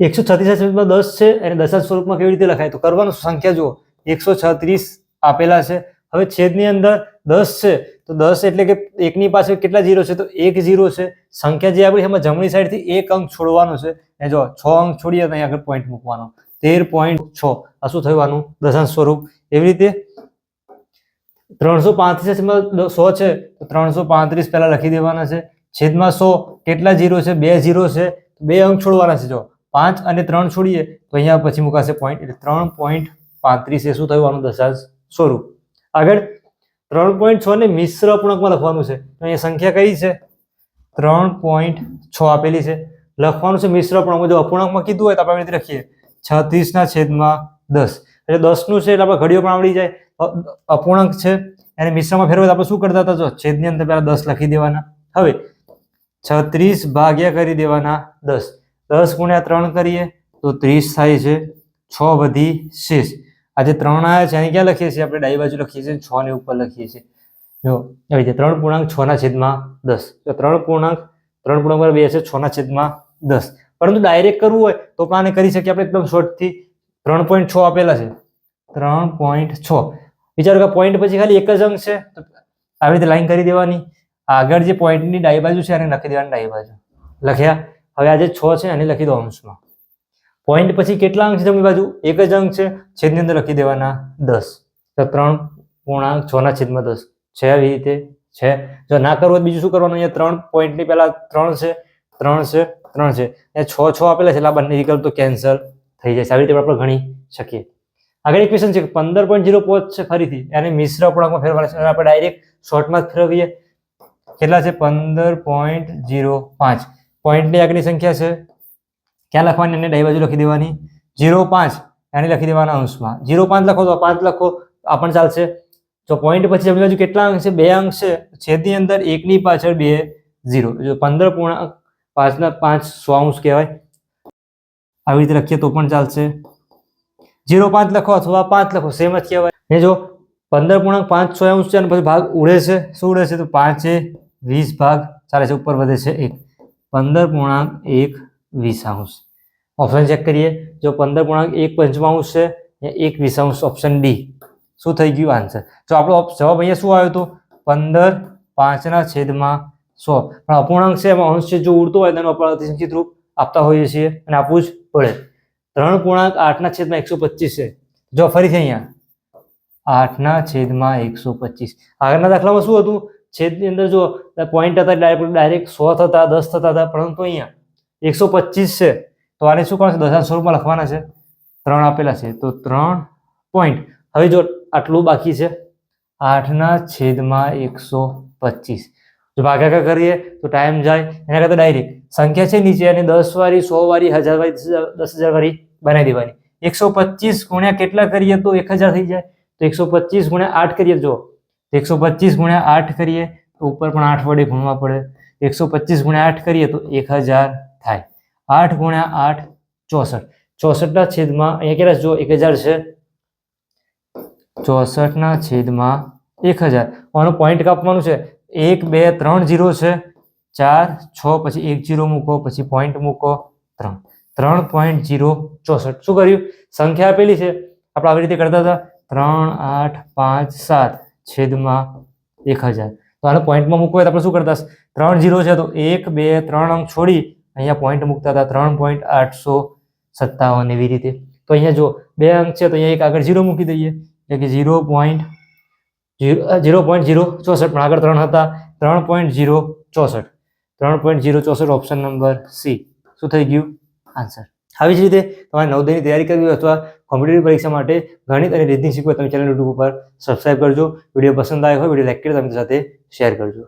એકસો છત્રીસ છેદમાં દસ છે અને દશાંશ સ્વરૂપમાં કેવી રીતે લખાય? તો કરવાનું સંખ્યા જુઓ. એકસો છત્રીસ આપેલા છે. હવે છેદની અંદર દસ છે. તો દસ એટલે કે એકની પાછળ કેટલા જીરો છે? તો એક જીરો છે. સંખ્યા જે આપણી એમાં જમણી સાઈડથી એક અંક છોડવાનો છે. એ જો છ અંક છોડીએ તો અહીંયા આગળ પોઈન્ટ મૂકવાનો. તેર પોઈન્ટ છ. આ શું થયું આનું? દશાંશ સ્વરૂપ. એવી રીતે ત્રણસો પાંત્રીસ છેદમાં સો છે. તો ત્રણસો પાંત્રીસ પહેલા લખી દેવાના છે. છેદમાં સો કેટલા જીરો છે? બે જીરો છે. બે અંક છોડવાના છે જો. પાંચ અને ત્રણ છોડીએ, તો અહીંયા પછી મુકાશે પોઈન્ટ એટલે ત્રણ પોઈન્ટ પાંત્રીસ એ શું થયું? આનું દશાંશ સ્વરૂપ. આગળ, ત્રણ પોઈન્ટ છ ને મિશ્ર અપૂર્ણાંકમાં લખવાનું છે. તો અહીંયા સંખ્યા કઈ છે? ત્રણ પોઈન્ટ છ આપેલી છે. લખવાનું છે મિશ્ર અપૂર્ણાંક જો અપૂર્ણાંકમાં કીધું હોય તો આપણે રીતે લખીએ. છત્રીસના છેદમાં દસ. એટલે દસનું છે એટલે આપણે ઘડીઓ પણ આવડી જાય. અપૂર્ણાંક છે. એને મિશ્રમાં ફેરવે આપણે શું કરતા હતા? જો છેદની અંદર પહેલા દસ લખી દેવાના. હવે, છત્રીસ ભાગ્યા કરી દેવાના દસ. દસ ગુણ્યા ત્રણ કરીએ તો ત્રીસ થાય છે. છ વધી શેષ. આજે ત્રણ આવ્યા છે. એને ક્યાં લખીએ છીએ? આપણે ડાબી બાજુ લખીએ છીએ છ ને ઉપર લખીએ છીએ. જો, આવી રીતે ત્રણ પૂર્ણાંક છ ના છેદમાં દસ. તો ત્રણ પૂર્ણાંક ત્રણ પૂર્ણાંક બે છે, છ ના છેદમાં દસ. પરંતુ ડાયરેક્ટ કરવું હોય તો પણ આને કરી શકીએ આપણે એકદમ શોર્ટથી ત્રણ પોઈન્ટ છ આપેલા છે. ત્રણ પોઈન્ટ છ. વિચારો કે પોઈન્ટ પછી ખાલી એક જ અંક છે. તો આવી રીતે લાઈન કરી દેવાની. આગળ જે પોઈન્ટની ડાબી બાજુ છે એને લખી દેવાની ડાબી બાજુ. લખ્યા? હવે આજે છ છે, એને લખી દો અંશમાં. પોઈન્ટ પછી કેટલા અંક છે જમણી બાજુ? એક જ અંક છે, છેદની અંદર લખી દેવાના દસ. તો ત્રણ પૂર્ણાંક છ ના છેદમાં દસ. છે આવી રીતે? છે. જો ના કરવું બીજું શું કરવાનું? અહીંયા ત્રણ પોઈન્ટની પહેલા ત્રણ છે ત્રણ છે ત્રણ છે. અહીંયા છ છ આપેલા છે, એટલે બંને વિકલ્પ તો કેન્સલ થઈ જાય છે આવી રીતે આપણે ગણી શકીએ. આગળ એક ક્વેશ્ચન છે પંદર પોઈન્ટ જીરો પાંચ છે ફરીથી. એને મિશ્ર અપૂર્ણાંકમાં ફેરવાના છે. આપણે ડાયરેક્ટ શોર્ટમાં ફેરવીએ. કેટલા છે? પંદર પોઈન્ટ જીરો પાંચ. પોઈન્ટની આગળની સંખ્યા છે. ક્યાં લખવાની? એને ડાઈ બાજુ લખી દેવાની. જીરો પાંચ, એને લખી દેવાના અંશમાં. જીરો પાંચ લખો તો પાંચ લખો, આ પણ ચાલશે. જો પોઈન્ટ પછી જમણી બાજુ કેટલા અંક છે? બે અંક છે. છેદની અંદર એકની પાછળ બે, ઝીરો. જો પંદર પૂર્ણાંક, પાંચના પાંચ સો અંશ કહેવાય. આવી રીતે લખીએ તો પણ ચાલશે. જીરો પાંચ લખો અથવા પાંચ લખો સેમ જ કહેવાય. ને જો પંદર પૂર્ણાંક પાંચ સો અંશ છે અને પછી ભાગ ઉડે છે, શું ઉડે છે? તો પાંચે વીસ ભાગ, ચાલે છે, ઉપર વધે છે એક. પંદર પૂર્ણાંક એક વીસ ઓપ્શન ચેક કરીએ. જો પંદર પૂર્ણાંક એક પંચમાંશ છે એક વીસાંશ ઓપ્શન ડી શું થઈ ગયું? આન્સર જો આપણો જવાબ અહીંયા શું આવ્યો હતો પંદર પાંચના છેદમાં સો. પણ અપૂર્ણાંક છે, એમાં અંશ છે, જો ઉડતો હોય તેનો આપણે અતિસંખ્યિત રૂપ આપતા હોઈએ છીએ અને આપવું જ પડે. ત્રણ પૂર્ણાંક આઠના છેદમાં એકસો પચીસ છે. જો ફરીથી અહીંયા. આઠના છેદમાં એકસો પચીસ. આગળના દાખલામાં શું હતું? છેદની અંદર જો પોઈન્ટ હતા ડાયરેક્ટ ડાયરેક્ટ સો થતા, દસ થતા હતા, પરંતુ અહીંયા એકસો પચીસ છે. તો આને શું કરવાનું છે? દશાંશ સ્વરૂપમાં લખવાના છે. ત્રણ આપેલા છે. તો ત્રણ પોઈન્ટ હવે જો આટલું બાકી છે. આઠના છેદમાં એકસો પચીસ. જો ભાગાકાર કરીએ, તો ટાઈમ જાય. એના કરતાં ડાયરેક્ટ સંખ્યા છે નીચે અને દસ વાળી, સો વાળી, હજાર વાળી, દસ હજાર- વાળી બનાવી દેવાની. એકસો પચીસ ગુણ્યા કેટલા કરીએ તો એક હજાર થઈ જાય. તો એકસો પચીસ ગુણ્યા આઠ કરીએ જો એકસો પચીસ ગુણ્યા આઠ કરીએ તો ઉપર પણ આઠ વડે ગુણવા પડે. એકસો પચીસ ગુણ્યા આઠ કરીએ તો એક હજાર થાય. આઠ ગુણ્યા આઠ, ચોસઠ. ચોસઠના છેદમાં, અહીંયા કેટલા જો એક હજાર છે. ચોસઠના છેદમાં એક હજાર. આનો પોઈન્ટ કાપવાનું છે. એક, બે, ત્રણ, જીરો છે. ચાર, છ, પછી એક, જીરો મૂકો, પછી પોઈન્ટ મૂકો, ત્રણ. ત્રણ પોઈન્ટ જીરો, ચોસઠ. શું કર્યું? સંખ્યા આપેલી છે. આપણે આવી રીતે કરતા હતા. ત્રણ, આઠ, પાંચ, સાત. છેદમાં એક હજાર. તો આને પોઈન્ટમાં મૂકવું તો આપણે શું કરતા ત્રણ જીરો છે તો એક, બે, ત્રણ અંક છોડી અહીંયા પોઈન્ટ મૂકતા હતા ત્રણ પોઈન્ટ આઠસો સત્તાવન એવી રીતે. તો અહીંયા જો બે અંક છે તો અહીંયા એક આગળ જીરો મૂકી દઈએ. એટલે કે zero point zero point zero ચોસઠ, પણ આગળ ત્રણ હતા. ત્રણ પોઈન્ટ ઝીરો ચોસઠ. ત્રણ પોઈન્ટ ઝીરો ચોસઠ ઓપ્શન નંબર સી. શું થઈ ગયું? આન્સર. આવી જ રીતે તમારે નવદયની તૈયારી કરવી અથવા કોમ્પિટેટિવ પરીક્ષા માટે ગણિત અને રીતની શીખવા તમે ચેનલ યુટ્યુબ ઉપર સબસ્ક્રાઇબ કરજો. વીડિયો પસંદ આવ્યો હોય, વીડિયો લાઈક કરી તમારી સાથે શેર કરજો.